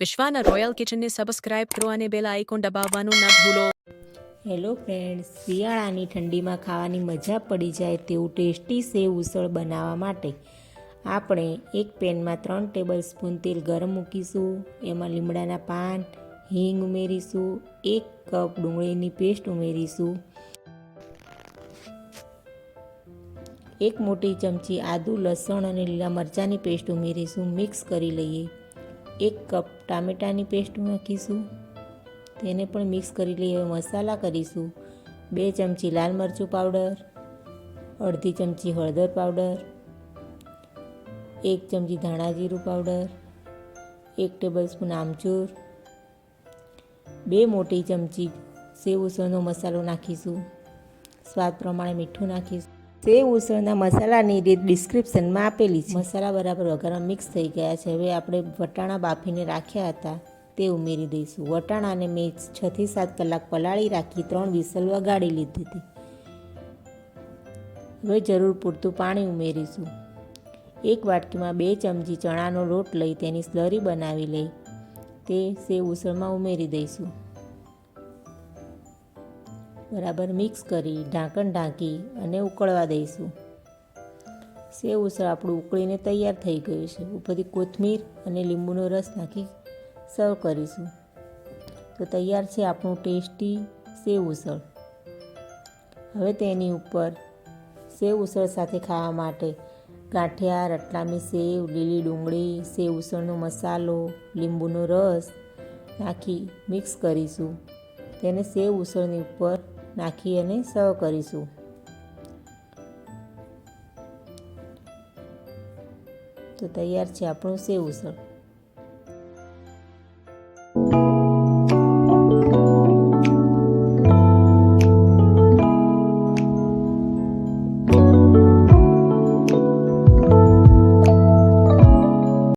વિશ્વાના royal કિચનને subscribe કરો અને bell icon દબાવવાનું ન ભૂલો. હેલો ફ્રેન્ડ્સ શિયાળાની ઠંડીમાં ખાવાની મજા પડી જાય તેવું ટેસ્ટી સેવ ઉસળ બનાવવા માટે આપણે એક પેનમાં ત્રણ ટેબલ સ્પૂન તેલ ગરમ મૂકીશું, એમાં લીમડાના પાન, હિંગ ઉમેરીશું, એક કપ ડુંગળીની પેસ્ટ ઉમેરીશું, એક મોટી ચમચી આદુ, લસણ અને લીલા મરચાંની પેસ્ટ ઉમેરીશું, મિક્સ કરી લઈએ. એક કપ ટામેટાની પેસ્ટ નાખીશું તેને પણ મિક્સ કરી લઈએ. મસાલા કરીશું. બે ચમચી લાલ મરચું પાવડર, અડધી ચમચી હળદર પાવડર, એક ચમચી ધાણા જીરું પાવડર, એક ટેબલ સ્પૂન આમચૂર, બે મોટી ચમચી સેવ ઉસળનો મસાલો નાખીશું. સ્વાદ પ્રમાણે મીઠું નાખીશું. સેવ ઉસળના મસાલાની રીત ડિસ્ક્રિપ્શનમાં આપેલી છે. મસાલા બરાબર વઘારમાં મિક્સ થઈ ગયા છે. હવે આપણે વટાણા બાફીને રાખ્યા હતા. તે ઉમેરી દઈશું. વટાણાને મેં છથી સાત કલાક પલાળી રાખી, ત્રણ વિસલ વગાડી લીધી હતી. હવે જરૂર પૂરતું પાણી ઉમેરીશું. એક વાટકીમાં બે ચમચી ચણાનો લોટ લઈ તેની સ્લરી બનાવી લઈ તે સેવ ઉસળમાં ઉમેરી દઈશું. બરાબર મિક્સ કરી ઢાંકણ ઢાંકી અને ઉકળવા દઈશું. સેવ ઉસળ આપણું ઉકળીને તૈયાર થઈ ગયું છે. ઉપરથી કોથમીર અને લીંબુનો રસ નાખી સર્વ કરીશું. તો તૈયાર છે આપણું ટેસ્ટી સેવ ઉસળ. હવે તેની ઉપર સેવ ઉસળ સાથે ખાવા માટે ગાંઠિયા, રટલામી સેવ, લીલી ડુંગળી, સેવ ઉસળનો મસાલો, લીંબુનો રસ નાખી મિક્સ કરીશું. તેને સેવ ઉસળની ઉપર નાખી અને સર્વ કરીશું. તો તૈયાર છે આપણું સેવ ઉસળ.